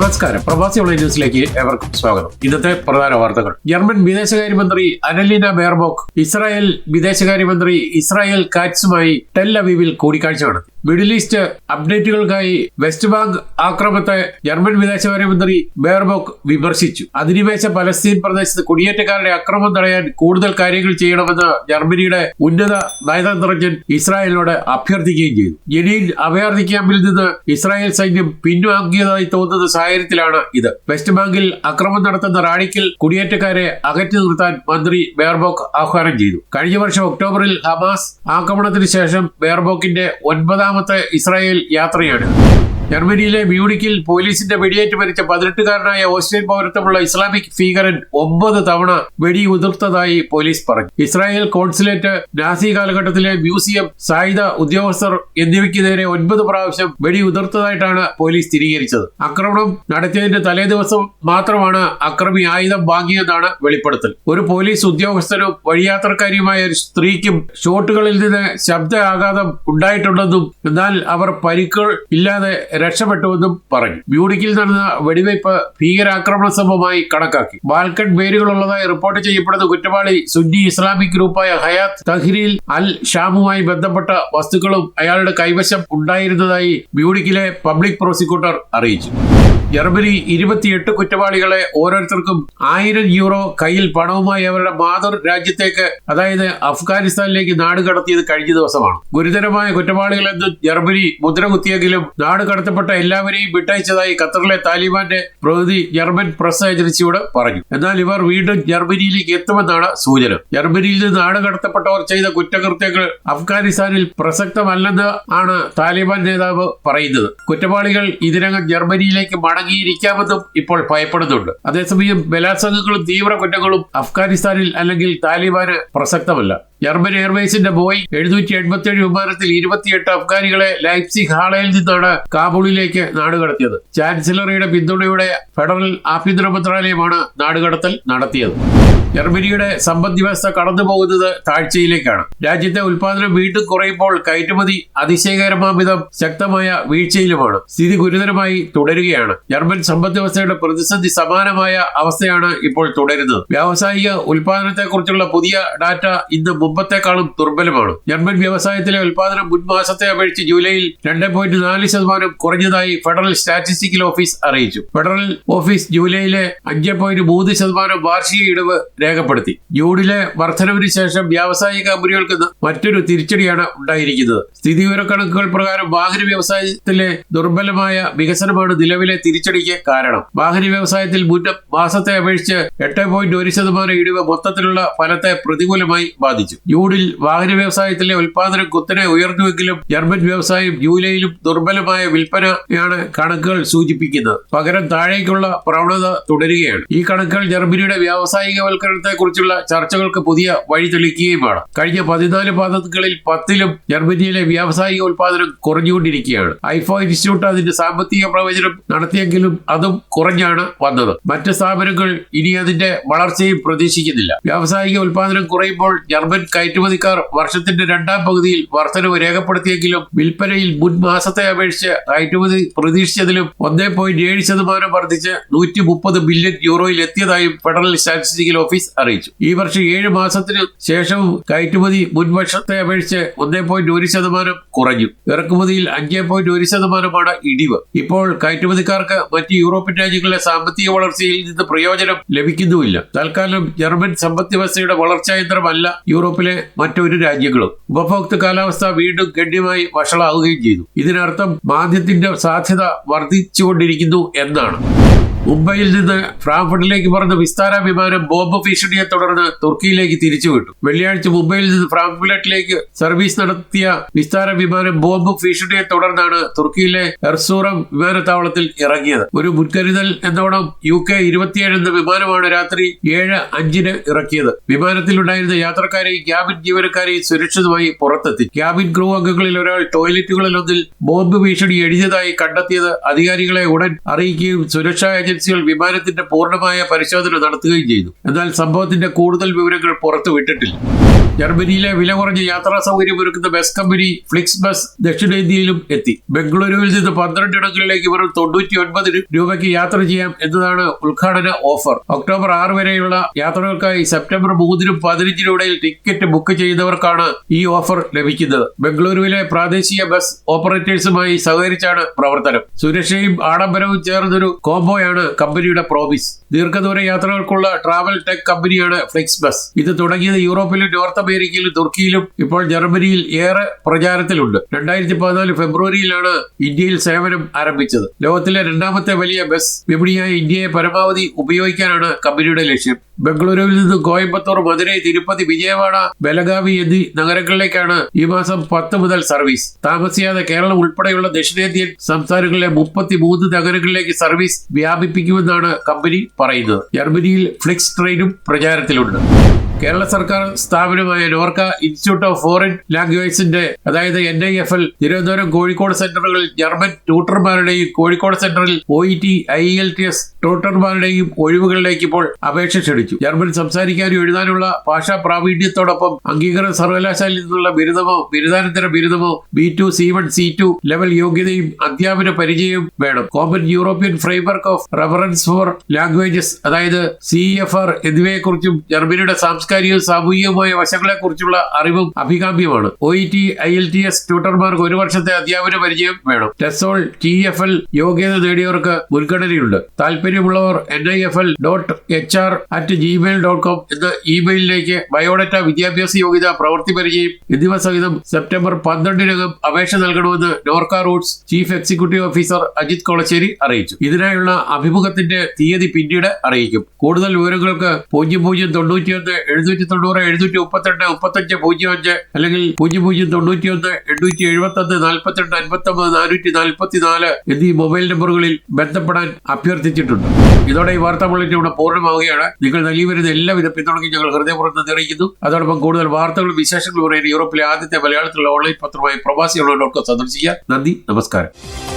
നമസ്കാരം. പ്രവാസി ഓൺലൈൻ ന്യൂസിലേക്ക് ഏവർക്കും സ്വാഗതം. ഇന്നത്തെ പ്രധാന വാർത്തകൾ. ജർമ്മൻ വിദേശകാര്യമന്ത്രി അനലിന ബെയർബോക്ക് ഇസ്രായേൽ വിദേശകാര്യമന്ത്രി ഇസ്രായേൽ കാറ്റ്സുമായി ടെൽ കൂടിക്കാഴ്ച നടത്തി. മിഡിൽ ഈസ്റ്റ് അപ്ഡേറ്റുകൾക്കായി വെസ്റ്റ് ബാങ്ക് ആക്രമത്തെ ജർമ്മൻ വിദേശകാര്യമന്ത്രി ബേർബോക്ക് വിമർശിച്ചു. അധിനിവേശ പലസ്തീൻ പ്രദേശത്ത് കുടിയേറ്റക്കാരുടെ അക്രമം തടയാൻ കൂടുതൽ കാര്യങ്ങൾ ചെയ്യണമെന്ന് ജർമ്മനിയുടെ ഉന്നത നയതന്ത്രജ്ഞൻ ഇസ്രായേലിനോട് അഭ്യർത്ഥിക്കുകയും ചെയ്തു. ജനീൻ അഭയാർത്ഥി ക്യാമ്പിൽ നിന്ന് ഇസ്രായേൽ സൈന്യം പിൻവാങ്ങിയതായി തോന്നുന്ന സാഹചര്യത്തിലാണ് ഇത്. വെസ്റ്റ് ബാങ്കിൽ അക്രമം നടത്തുന്ന റാഡിക്കൽ കുടിയേറ്റക്കാരെ അകറ്റി നിർത്താൻ മന്ത്രി ബേർബോക്ക് ആഹ്വാനം ചെയ്തു. കഴിഞ്ഞ വർഷം ഒക്ടോബറിൽ ഹമാസ് ആക്രമണത്തിന് ശേഷം ബെയർബോക്കിന്റെ ഒൻപതാമത്തെ ഇസ്രായേൽ യാത്രയാണ് ജർമ്മനിയിലെ മ്യൂണിക്കിൽ പോലീസിന്റെ വെടിയേറ്റ് മരിച്ച പതിനെട്ടുകാരനായ ഓസ്ട്രിയൻ പൗരത്വമുള്ള ഇസ്ലാമിക് ഭീകരൻ ഒമ്പത് തവണ വെടി ഉതിർത്തതായി പോലീസ് പറഞ്ഞു. ഇസ്രായേൽ കോൺസുലേറ്റ് നാസി കാലഘട്ടത്തിലെ മ്യൂസിയം സായുധ ഉദ്യോഗസ്ഥർ എന്നിവയ്ക്ക് നേരെ ഒൻപത് പ്രാവശ്യം വെടി ഉതിർത്തതായിട്ടാണ് പോലീസ് സ്ഥിരീകരിച്ചത്. ആക്രമണം നടത്തിയതിന്റെ തലേ ദിവസം മാത്രമാണ് അക്രമി ആയുധം വാങ്ങിയതാണ് വെളിപ്പെടുത്തൽ. ഒരു പോലീസ് ഉദ്യോഗസ്ഥനും വഴിയാത്രക്കാരിയുമായ ഒരു സ്ത്രീക്കും ഷോട്ടുകളിൽ നിന്ന് ശബ്ദ ആഘാതം ഉണ്ടായിട്ടുണ്ടെന്നും എന്നാൽ അവർ പരിക്കുകൾ ഇല്ലാതെ രക്ഷപ്പെട്ടുവെന്നും പറഞ്ഞു. മ്യൂണിക്കിൽ നടന്ന വെടിവയ്പ് ഭീകരാക്രമണ സംഭവമായി കണക്കാക്കി. ബാൽക്കൺ പേരുകളുള്ളതായി റിപ്പോർട്ട് ചെയ്യപ്പെടുന്ന കുറ്റവാളി സുന്നി ഇസ്ലാമിക് ഗ്രൂപ്പായ ഹയാത്ത് തഹ്രീൽ അൽ ഷാമുമായി ബന്ധപ്പെട്ട വസ്തുക്കളും അയാളുടെ കൈവശം ഉണ്ടായിരുന്നതായി മ്യൂണിക്കിലെ പബ്ലിക് പ്രോസിക്യൂട്ടർ അറിയിച്ചു. ജർമ്മനി ഇരുപത്തിയെട്ട് കുറ്റവാളികളെ ഓരോരുത്തർക്കും ആയിരം യൂറോ കയ്യിൽ പണവുമായി അവരുടെ മാതൃ രാജ്യത്തേക്ക് അതായത് അഫ്ഗാനിസ്ഥാനിലേക്ക് നാട് കടത്തിയത് കഴിഞ്ഞ ദിവസമാണ്. ഗുരുതരമായ കുറ്റവാളികളെന്ന് ജർമ്മനി മുദ്ര കുത്തിയെങ്കിലും നാട് കടത്തപ്പെട്ട എല്ലാവരെയും വിട്ടയച്ചതായി ഖത്തറിലെ താലിബാന്റെ പ്രതിനിധി ജർമ്മൻ പ്രസ് ഏജൻസിയോട് പറഞ്ഞു. എന്നാൽ ഇവർ വീണ്ടും ജർമ്മനിയിലേക്ക് എത്തുമെന്നാണ് സൂചന. ജർമ്മനിയിൽ നിന്ന് നാട് കടത്തപ്പെട്ടവർ ചെയ്ത കുറ്റകൃത്യങ്ങൾ അഫ്ഗാനിസ്ഥാനിൽ പ്രസക്തമല്ലെന്ന് ആണ് താലിബാൻ നേതാവ് പറയുന്നത്. കുറ്റവാളികൾ ഇതിനകം ജർമ്മനിയിലേക്ക് മടങ്ങിയിരിക്കാമെന്നും ഇപ്പോൾ ഭയപ്പെടുന്നുണ്ട്. അതേസമയം ബലാത്സംഗങ്ങളും തീവ്ര കുറ്റങ്ങളും അഫ്ഗാനിസ്ഥാനിൽ അല്ലെങ്കിൽ താലിബാന് പ്രസക്തമല്ല. ജർമ്മൻ എയർവേസിന്റെ ബോയിങ് എഴുന്നൂറ്റി എൺപത്തിയേഴ് വിമാനത്തിൽ ഇരുപത്തിയെട്ട് അഫ്ഗാനികളെ ലൈപ്സിക് ഹാളയിൽ നിന്നാണ് കാബൂളിലേക്ക് നാടുകടത്തിയത്. ചാൻസലറിയുടെ പിന്തുണയോടെ ഫെഡറൽ ആഭ്യന്തര മന്ത്രാലയമാണ് നാടുകടത്തൽ നടത്തിയത്. ജർമ്മനിയുടെ സമ്പദ് വ്യവസ്ഥ കടന്നു പോകുന്നത് താഴ്ചയിലേക്കാണ്. രാജ്യത്തെ ഉൽപാദനം വീണ്ടും കുറയുമ്പോൾ കയറ്റുമതി അതിശയകരമാവിധം ശക്തമായ വീഴ്ചയിലുമാണ്. സ്ഥിതി ഗുരുതരമായി തുടരുകയാണ്. ജർമ്മൻ സമ്പദ് വ്യവസ്ഥയുടെ പ്രതിസന്ധി സമാനമായ അവസ്ഥയാണ് ഇപ്പോൾ തുടരുന്നത്. വ്യാവസായിക ഉൽപാദനത്തെക്കുറിച്ചുള്ള പുതിയ ഡാറ്റ ഇന്ന് മുമ്പത്തെക്കാളും ദുർബലമാണ്. ജർമ്മൻ വ്യവസായത്തിലെ ഉൽപാദനം മുൻ മാസത്തെ അപേക്ഷിച്ച് ജൂലൈയിൽ രണ്ട് പോയിന്റ് നാല് ശതമാനം കുറഞ്ഞതായി ഫെഡറൽ സ്റ്റാറ്റിസ്റ്റിക്കൽ ഓഫീസ് അറിയിച്ചു. ഫെഡറൽ ഓഫീസ് ജൂലൈയിലെ അഞ്ച് പോയിന്റ് മൂന്ന് ശതമാനം വാർഷിക ഇടിവ് രേഖപ്പെടുത്തി. ജൂണിലെ വർധനവിന് ശേഷം വ്യാവസായിക കമ്പനികൾക്ക് മറ്റൊരു തിരിച്ചടിയാണ് ഉണ്ടായിരിക്കുന്നത്. സ്ഥിതിവിവരക്കണക്കുകൾ പ്രകാരം വാഹന വ്യവസായത്തിലെ ദുർബലമായ വികസനമാണ് നിലവിലെ തിരിച്ചടിക്ക് കാരണം. വാഹന വ്യവസായത്തിൽ മുൻ മാസത്തെ അപേക്ഷിച്ച് എട്ട് പോയിന്റ് ഒരു ശതമാനം ഇടിവ് മൊത്തത്തിലുള്ള ഫലത്തെ പ്രതികൂലമായി ബാധിച്ചു. ജൂണിൽ വാഹന വ്യവസായത്തിലെ ഉൽപാദനം കുത്തനെ ഉയർന്നുവെങ്കിലും ജർമ്മൻ വ്യവസായം ജൂലൈയിലും ദുർബലമായ വിൽപ്പനയാണ് കണക്കുകൾ സൂചിപ്പിക്കുന്നത്. പകരം താഴേക്കുള്ള പ്രവണത തുടരുകയാണ്. ഈ കണക്കുകൾ ജർമ്മനിയുടെ വ്യാവസായികവൽക്കരണത്തെ കുറിച്ചുള്ള ചർച്ചകൾക്ക് പുതിയ വഴി തെളിക്കുകയുമാണ് കഴിഞ്ഞ പതിനാല് പാദങ്ങളിൽ പത്തിലും ജർമ്മനിയിലെ വ്യാവസായിക ഉൽപാദനം കുറഞ്ഞുകൊണ്ടിരിക്കുകയാണ്. ഐഫോ ഇൻസ്റ്റിറ്റ്യൂട്ട് അതിന്റെ സാമ്പത്തിക പ്രവചനം നടത്തിയെങ്കിലും അതും കുറഞ്ഞാണ് വന്നത്. മറ്റ് സ്ഥാപനങ്ങൾ ഇനി അതിന്റെ വളർച്ചയും പ്രതീക്ഷിക്കുന്നില്ല. വ്യാവസായിക ഉൽപാദനം കുറയുമ്പോൾ ജർമ്മൻ കയറ്റുമതിക്കാർ വർഷത്തിന്റെ രണ്ടാം പകുതിയിൽ വർധനവ് രേഖപ്പെടുത്തിയെങ്കിലും വിൽപ്പനയിൽ മുൻ മാസത്തെ അപേക്ഷിച്ച് കയറ്റുമതി പ്രതീക്ഷിച്ചതിലും ഒന്നേ പോയിന്റ് ഏഴ് ശതമാനം വർദ്ധിച്ച് നൂറ്റി മുപ്പത് ബില്യൺ യൂറോയിൽ എത്തിയതായും ഫെഡറൽ സ്റ്റാറ്റിസ്റ്റിക്കൽ ഓഫീസ് അറിയിച്ചു. ഈ വർഷം ഏഴ് മാസത്തിന് ശേഷവും കയറ്റുമതി മുൻ വർഷത്തെ അപേക്ഷിച്ച് ഒന്നേ പോയിന്റ് ഒരു ശതമാനം കുറഞ്ഞു. ഇറക്കുമതിയിൽ അഞ്ചേ പോയിന്റ് ഒരു ശതമാനമാണ് ഇടിവ്. ഇപ്പോൾ കയറ്റുമതിക്കാർക്ക് മറ്റ് യൂറോപ്യൻ രാജ്യങ്ങളിലെ സാമ്പത്തിക വളർച്ചയിൽ നിന്ന് പ്രയോജനം ലഭിക്കുന്നുമില്ല. തൽക്കാലം ജർമ്മൻ സമ്പദ് വ്യവസ്ഥയുടെ വളർച്ചാ യന്ത്രമല്ല യൂറോപ്പിലെ മറ്റൊരു രാജ്യങ്ങളും. ഉപഭോക്തൃ കാലാവസ്ഥ വീണ്ടും ഗണ്യമായി വഷളാവുകയും ചെയ്തു. ഇതിനർത്ഥം മാന്ദ്യത്തിന്റെ സാധ്യത വർദ്ധിച്ചുകൊണ്ടിരിക്കുന്നു എന്നാണ്. മുംബൈയിൽ നിന്ന് ഫ്രാങ്ക്ഫർട്ടിലേക്ക് പറന്ന വിസ്താര വിമാനം ബോംബ് ഭീഷണിയെ തുടർന്ന് തുർക്കിയിലേക്ക് തിരിച്ചുവിട്ടു. വെള്ളിയാഴ്ച മുംബൈയിൽ നിന്ന് ഫ്രാങ്ക്ഫർട്ടിലേക്ക് സർവീസ് നടത്തിയ വിസ്താര വിമാനം ബോംബ് ഭീഷണിയെ തുടർന്നാണ് തുർക്കിയിലെ എർസൂറം വിമാനത്താവളത്തിൽ ഇറങ്ങിയത്. ഒരു മുൻകരുതൽ എന്നോണം യു കെ ഇരുപത്തിയേഴ് എന്ന വിമാനമാണ് രാത്രി ഏഴ് അഞ്ചിന് ഇറക്കിയത്. വിമാനത്തിലുണ്ടായിരുന്ന യാത്രക്കാരെയും ക്യാബിൻ ജീവനക്കാരെയും സുരക്ഷിതമായി പുറത്തെത്തി. ക്യാബിൻ ക്രൂ അംഗങ്ങളിൽ ഒരാൾ ടോയ്ലറ്റുകളിലൊന്നിൽ ബോംബ് ഭീഷണി എഴുതിയതായി കണ്ടെത്തിയത് അധികാരികളെ ഉടൻ അറിയിക്കുകയും സുരക്ഷാ ഏജൻസികൾ വിമാനത്തിന്റെ പൂർണമായ പരിശോധന നടത്തുകയും ചെയ്തു. എന്നാൽ സംഭവത്തിന്റെ കൂടുതൽ വിവരങ്ങൾ പുറത്തുവിട്ടിട്ടില്ല ജർമ്മനിയിലെ വില കുറഞ്ഞ യാത്രാ സൗകര്യം ഒരുക്കുന്ന ബസ് കമ്പനി ഫ്ലിക്സ് ബസ് ദക്ഷിണേന്ത്യയിലും എത്തി. ബംഗളൂരുവിൽ നിന്ന് പന്ത്രണ്ട് ഇടങ്ങളിലേക്ക് വെറും തൊണ്ണൂറ്റി ഒൻപത് രൂപയ്ക്ക് യാത്ര ചെയ്യാം എന്നതാണ് ഉദ്ഘാടന ഓഫർ. ഒക്ടോബർ ആറ് വരെയുള്ള യാത്രകൾക്കായി സെപ്റ്റംബർ മൂന്നിനും പതിനഞ്ചിനും ഇടയിൽ ടിക്കറ്റ് ബുക്ക് ചെയ്യുന്നവർക്കാണ് ഈ ഓഫർ ലഭിക്കുന്നത്. ബംഗളൂരുവിലെ പ്രാദേശിക ബസ് ഓപ്പറേറ്റേഴ്സുമായി സഹകരിച്ചാണ് പ്രവർത്തനം. സുരക്ഷയും ആഡംബരവും ചേർന്നൊരു കോംബോയാണ് കമ്പനിയുടെ പ്രോമിസ് ദീർഘദൂര യാത്രകൾക്കുള്ള ട്രാവൽ ടെക് കമ്പനിയാണ് ഫ്ലെക്സ് ബസ് ഇത് തുടങ്ങിയത് യൂറോപ്പിലും നോർത്ത് അമേരിക്കയിലും തുർക്കിയിലും ഇപ്പോൾ ജർമ്മനിയിൽ ഏറെ പ്രചാരത്തിലുണ്ട്. രണ്ടായിരത്തി പതിനാല് ഫെബ്രുവരിയിലാണ് ഇന്ത്യയിൽ സേവനം ആരംഭിച്ചത്. ലോകത്തിലെ രണ്ടാമത്തെ വലിയ ബസ് വിപണിയായ ഇന്ത്യയെ പരമാവധി ഉപയോഗിക്കാനാണ് കമ്പനിയുടെ ലക്ഷ്യം. ബംഗളൂരുവിൽ നിന്ന് കോയമ്പത്തൂർ മധുരൈ തിരുപ്പതി വിജയവാഡ ബലഗാവി എന്നീ നഗരങ്ങളിലേക്കാണ് ഈ മാസം പത്ത് മുതൽ സർവീസ്. താമസിയാതെ കേരളം ഉൾപ്പെടെയുള്ള ദക്ഷിണേന്ത്യൻ സംസ്ഥാനങ്ങളിലെ മുപ്പത്തി നഗരങ്ങളിലേക്ക് സർവീസ് വ്യാപിപ്പിക്കുമെന്നാണ് കമ്പനി പറയുന്നത്. ജർമ്മനിയിൽ ഫ്ലിക്സ് ട്രെയിനും പ്രചാരത്തിലുണ്ട്. കേരള സർക്കാർ സ്ഥാപനമായ നോർക്ക ഇൻസ്റ്റിറ്റ്യൂട്ട് ഓഫ് ഫോറിൻ ലാംഗ്വേജസിന്റെ അതായത് N I F L Thiruvananthapuram Kozhikode സെന്ററുകളിൽ German ട്യൂട്ടർമാരുടെയും കോഴിക്കോട് സെന്ററിൽ O E T I L T S ട്യൂട്ടർമാരുടെയും ഒഴിവുകളിലേക്ക് ഇപ്പോൾ അപേക്ഷ ക്ഷണിച്ചു ജർമ്മൻ സംസാരിക്കാനും എഴുതാനുള്ള ഭാഷാ പ്രാവീണ്യത്തോടൊപ്പം അംഗീകൃത സർവകലാശാലയിൽ നിന്നുള്ള ബിരുദമോ ബിരുദാനന്തര ബിരുദമോ B two C one C two level യോഗ്യതയും അധ്യാപന പരിചയവും വേണം. Common European framework of reference for languages അതായത് സി എഫ് ആർ എന്നിവയെക്കുറിച്ചും ജർമ്മനിയുടെ സാംസ്കാരികവും സാമൂഹികവുമായ വശങ്ങളെക്കുറിച്ചുള്ള അറിവും അഭികാമ്യമാണ്. O E T I L T S ട്യൂട്ടർമാർക്ക് ഒരു വർഷത്തെ അധ്യാപന പരിചയം വേണം. ടെസോൾ ടി എഫ് എൽ യോഗ്യത നേടിയവർക്ക് മുൻഗണനയുണ്ട്. താല്പര്യമുള്ളവർ N I F L dot H R at Gmail dot com എന്ന ഇമെയിലിലേക്ക് ബയോഡാറ്റ വിദ്യാഭ്യാസ യോഗ്യത പ്രവൃത്തി പരിചയം എന്നിവ സഹിതം സെപ്റ്റംബർ പന്ത്രണ്ടിനകം അപേക്ഷ നൽകണമെന്ന് Norka Roots chief executive officer Ajith Kolassery അറിയിച്ചു. ഇതിനായുള്ള അഭിമുഖത്തിന്റെ തീയതി പിന്നീട് അറിയിക്കും. കൂടുതൽ വിവരങ്ങൾക്ക് പൂജ്യം പൂജ്യം തൊണ്ണൂറ്റിയൊന്ന് എഴുന്നൂറ്റി തൊണ്ണൂറ് എഴുന്നൂറ്റി മുപ്പത്തിരണ്ട് മുപ്പത്തഞ്ച് പൂജ്യം അഞ്ച് അല്ലെങ്കിൽ പൂജ്യം പൂജ്യം തൊണ്ണൂറ്റി ഒന്ന് എണ്ണൂറ്റി എഴുപത്തി ഒന്ന് നാൽപ്പത്തിരണ്ട് അൻപത്തി ഒമ്പത് നാനൂറ്റി നാൽപ്പത്തി നാല് എന്നീ മൊബൈൽ നമ്പറുകളിൽ ബന്ധപ്പെടാൻ അഭ്യർത്ഥിച്ചിട്ടുണ്ട്. ഇതോടെ ഈ വാർത്താ ബുള്ളറ്റിൻ ഇവിടെ പൂർണമാവുകയാണ്. നിങ്ങൾ നൽകി വരുന്ന എല്ലാവിധ പിന്തുണയ്ക്കും ഞങ്ങൾ ഹൃദയപൂർവം നിറയിക്കുന്നു അതോടൊപ്പം കൂടുതൽ വാർത്തകളും വിശേഷങ്ങളും പറയുന്ന യൂറോപ്പിലെ ആദ്യത്തെ മലയാളത്തിലുള്ള ഓൺലൈൻ പത്രമായ പ്രവാസികളോടൊപ്പം സന്ദർശിക്കുക. നന്ദി നമസ്കാരം.